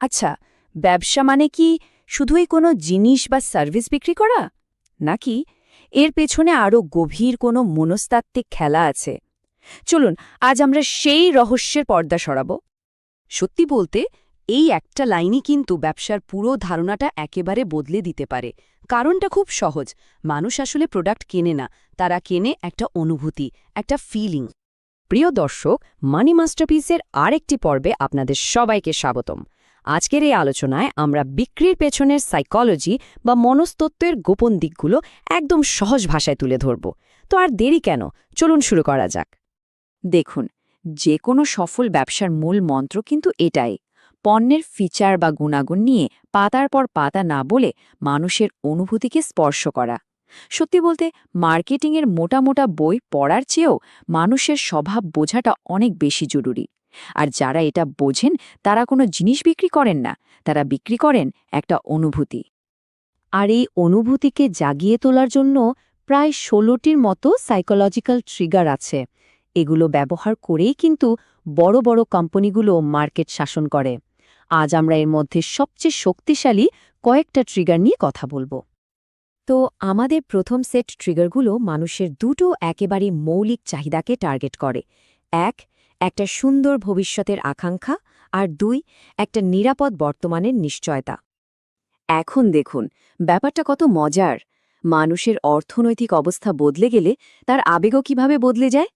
আচ্ছা ব্যবসা মানে কি শুধুই কোনো জিনিস বা সার্ভিস বিক্রি করা? নাকি এর পেছনে আরও গভীর কোনো মনস্তাত্ত্বিক খেলা আছে? চলুন, আজ আমরা সেই রহস্যের পর্দা সরাব। সত্যি বলতে, এই একটা লাইনই কিন্তু ব্যবসার পুরো ধারণাটা একেবারে বদলে দিতে পারে। কারণটা খুব সহজ, মানুষ আসলে প্রোডাক্ট কেনে না, তারা কেনে একটা অনুভূতি, একটা ফিলিং। প্রিয় দর্শক, মানি মাস্টারপিসের আরেকটি পর্বে আপনাদের সবাইকে স্বাগতম। আজকের এই আলোচনায় আমরা বিক্রির পেছনের সাইকোলজি বা মনস্তত্ত্বের গোপন দিকগুলো একদম সহজ ভাষায় তুলে ধরব। তো আর দেরি কেন? চলুন শুরু করা যাক। দেখুন যে কোনো সফল ব্যবসার মূল মন্ত্র কিন্তু এটাই। পণ্যের ফিচার বা গুণাগুণ নিয়ে পাতার পর পাতা না বলে মানুষের অনুভূতিকে স্পর্শ করা। সত্যি বলতে, মার্কেটিংয়ের মোটা মোটা বই পড়ার চেয়েও মানুষের স্বভাব বোঝাটা অনেক বেশি জরুরি। আর যারা এটা বোঝেন, তারা কোনো জিনিস বিক্রি করেন না। তারা বিক্রি করেন একটা অনুভূতি। আর এই অনুভূতিকে জাগিয়ে তোলার জন্য প্রায় ষোলোটির মতো সাইকোলজিক্যাল ট্রিগার আছে। এগুলো ব্যবহার করেই কিন্তু বড় বড় কোম্পানিগুলো মার্কেট শাসন করে। আজ আমরা এর মধ্যে সবচেয়ে শক্তিশালী কয়েকটা ট্রিগার নিয়ে কথা বলব। তো আমাদের প্রথম সেট ট্রিগারগুলো মানুষের দুটো একেবারে মৌলিক চাহিদাকে টার্গেট করে। এক একটা সুন্দর ভবিষ্যতের আকাঙ্ক্ষা আর দুই, একটা নিরাপদ বর্তমানের নিশ্চয়তা। এখন দেখুন, ব্যাপারটা কত মজার। মানুষের অর্থনৈতিক অবস্থা বদলে গেলে তার আবেগও কীভাবে বদলে যায়?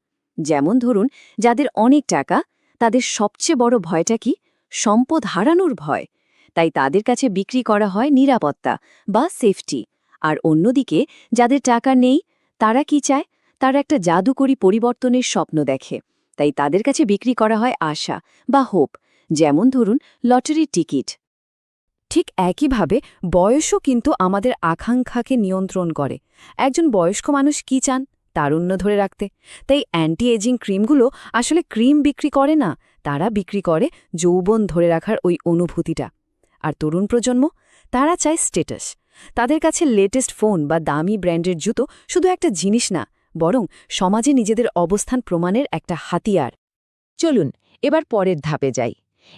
যেমন ধরুন, যাদের অনেক টাকা, তাদের সবচেয়ে বড় ভয়টা কি? সম্পদ হারানোর ভয়। তাই তাদের কাছে বিক্রি করা হয় নিরাপত্তা বা সেফটি। আর অন্যদিকে, যাদের টাকা নেই, তারা কি চায়? তারা একটা জাদুকরী পরিবর্তনের স্বপ্ন দেখে। তাই তাদের কাছে বিক্রি করা হয় আশা বা হোপ, যেমন ধরুন লটারির টিকিট। ঠিক একইভাবে বয়সও কিন্তু আমাদের আকাঙ্ক্ষাকে নিয়ন্ত্রণ করে। একজন বয়স্ক মানুষ কি চান? তারুণ্য ধরে রাখতে। তাই অ্যান্টি এজিং ক্রিমগুলো আসলে ক্রিম বিক্রি করে না, তারা বিক্রি করে যৌবন ধরে রাখার ওই অনুভূতিটা। আর তরুণ প্রজন্ম, তারা চায় স্টেটাস। তাদের কাছে লেটেস্ট ফোন বা দামি ব্র্যান্ডের জুতো শুধু একটা জিনিস না বরং সমাজে নিজেদের অবস্থান প্রমাণের একটা হাতিয়ার। চলুন, এবার পরের ধাপে যাই।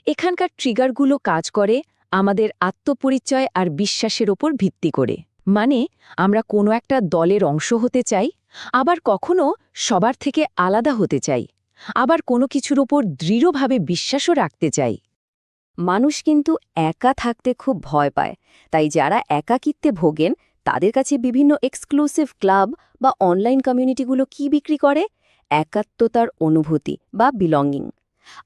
এখানকার ট্রিগারগুলো কাজ করে, আমাদের আত্মপরিচয় আর বিশ্বাসের ওপর ভিত্তি করে। মানে আমরা কোনো একটা দলের অংশ হতে চাই, আবার কখনো সবার থেকে আলাদা হতে চাই, আবার কোনো কিছুর ওপর দৃঢ়ভাবে বিশ্বাসও রাখতে চাই। মানুষ কিন্তু একা থাকতে খুব ভয় পায়, তাই যারা একাকিত্বে ভোগেন তাদের কাছে বিভিন্ন এক্সক্লুসিভ ক্লাব বা অনলাইন কমিউনিটিগুলো কি বিক্রি করে? একাত্মতার অনুভূতি বা বিলঙ্গিং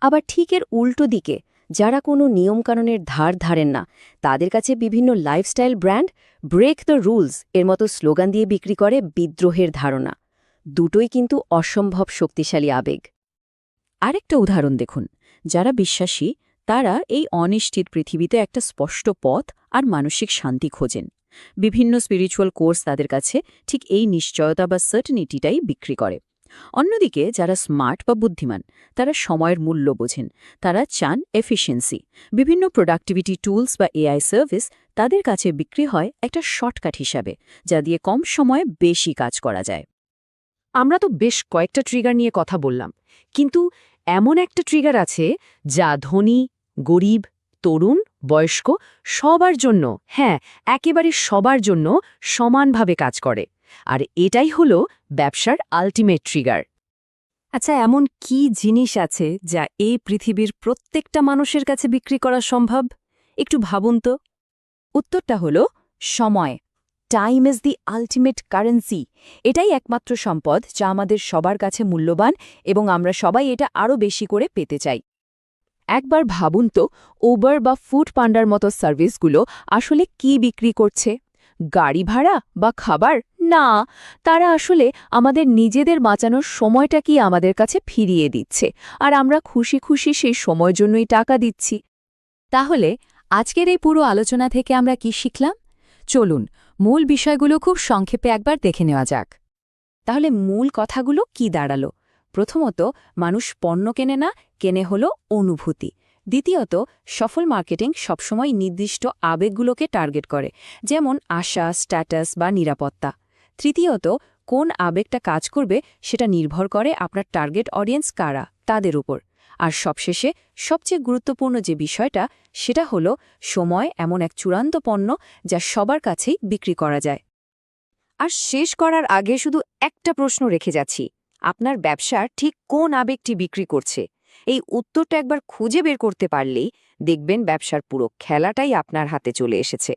আবার ঠিকের উল্টো দিকে, যারা কোনো নিয়মকানুনের ধার ধারেন না, তাদের কাছে বিভিন্ন lifestyle brand break the rules এর মতো স্লোগান দিয়ে বিক্রি করে বিদ্রোহের ধারণা। দুটোই কিন্তু অসম্ভব শক্তিশালী আবেগ। আরেকটা উদাহরণ দেখুন, যারা বিশ্বাসী তারা এই অনিশ্চিত পৃথিবীতে একটা স্পষ্ট পথ আর মানসিক শান্তি খোঁজেন। বিভিন্ন স্পিরিচুয়াল কোর্স তাদের কাছে ঠিক এই নিশ্চয়তা বা সার্টনিটিটাই বিক্রি করে। অন্যদিকে যারা স্মার্ট বা বুদ্ধিমান, তারা সময়ের মূল্য বোঝেন, তারা চান এফিসিয়েন্সি বিভিন্ন প্রোডাক্টিভিটি টুলস বা এআই সার্ভিস তাদের কাছে বিক্রি হয় একটা শর্টকাট হিসাবে, যা দিয়ে কম সময়ে বেশি কাজ করা যায়। আমরা তো বেশ কয়েকটা ট্রিগার নিয়ে কথা বললাম, কিন্তু এমন একটা ট্রিগার আছে যা ধনী গরিব, তরুণ, বয়স্ক, সবার জন্য হ্যাঁ একেবারে সবার জন্য সমানভাবে কাজ করে। আর এটাই হলো ব্যবসার আলটিমেট ট্রিগার আচ্ছা এমন কি জিনিস আছে যা এই পৃথিবীর প্রত্যেকটা মানুষের কাছে বিক্রি করা সম্ভব? একটু ভাবুন তো। উত্তরটা হলো সময়। Time is the ultimate currency এটাই একমাত্র সম্পদ যা আমাদের সবার কাছে মূল্যবান এবং আমরা সবাই এটা আরও বেশি করে পেতে চাই। একবার ভাবুন তো ওবার বা ফুড পান্ডার মতো সার্ভিসগুলো আসলে কি বিক্রি করছে? গাড়ি ভাড়া বা খাবার? না, তারা আসলে আমাদের নিজেদের বাঁচানোর সময়টা কি আমাদের কাছে ফিরিয়ে দিচ্ছে, আর আমরা খুশি খুশি সেই সময়ের জন্যই টাকা দিচ্ছি। তাহলে, আজকের এই পুরো আলোচনা থেকে আমরা কি শিখলাম? চলুন, মূল বিষয়গুলো খুব সংক্ষেপে একবার দেখে নেওয়া যাক। তাহলে মূল কথাগুলো কি দাঁড়াল? প্রথমত, মানুষ পণ্য কেনে না কেনে হলো অনুভূতি। দ্বিতীয়ত, সফল মার্কেটিং সবসময় নির্দিষ্ট আবেগগুলোকে টার্গেট করে, যেমন আশা, স্ট্যাটাস বা নিরাপত্তা। তৃতীয়ত, কোন আবেগটা কাজ করবে সেটা নির্ভর করে আপনার টার্গেট অডিয়েন্স কারা, তাদের উপর। আর সবশেষে, সবচেয়ে গুরুত্বপূর্ণ যে বিষয়টা, সেটা হলো সময় এমন এক চূড়ান্ত পণ্য যা সবার কাছেই বিক্রি করা যায়। আর শেষ করার আগে শুধু একটা প্রশ্ন রেখে যাচ্ছি, আপনার ব্যবসার ঠিক কোন আবেগটি বিক্রি করছে? এই উত্তরটা একবার খুঁজে বের করতে পারলেই দেখবেন ব্যবসার পুরো খেলাটাই আপনার হাতে চলে এসেছে।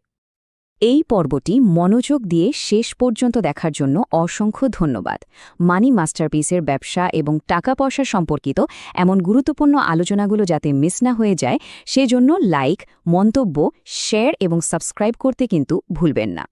এই পর্বটি মনোযোগ দিয়ে শেষ পর্যন্ত দেখার জন্য অসংখ্য ধন্যবাদ। মানি মাস্টারপিসের ব্যবসা এবং টাকা পয়সা সম্পর্কিত এমন গুরুত্বপূর্ণ আলোচনাগুলো যাতে মিস না হয়ে যায়, সেজন্য লাইক, মন্তব্য, শেয়ার এবং সাবস্ক্রাইব করতে কিন্তু ভুলবেন না।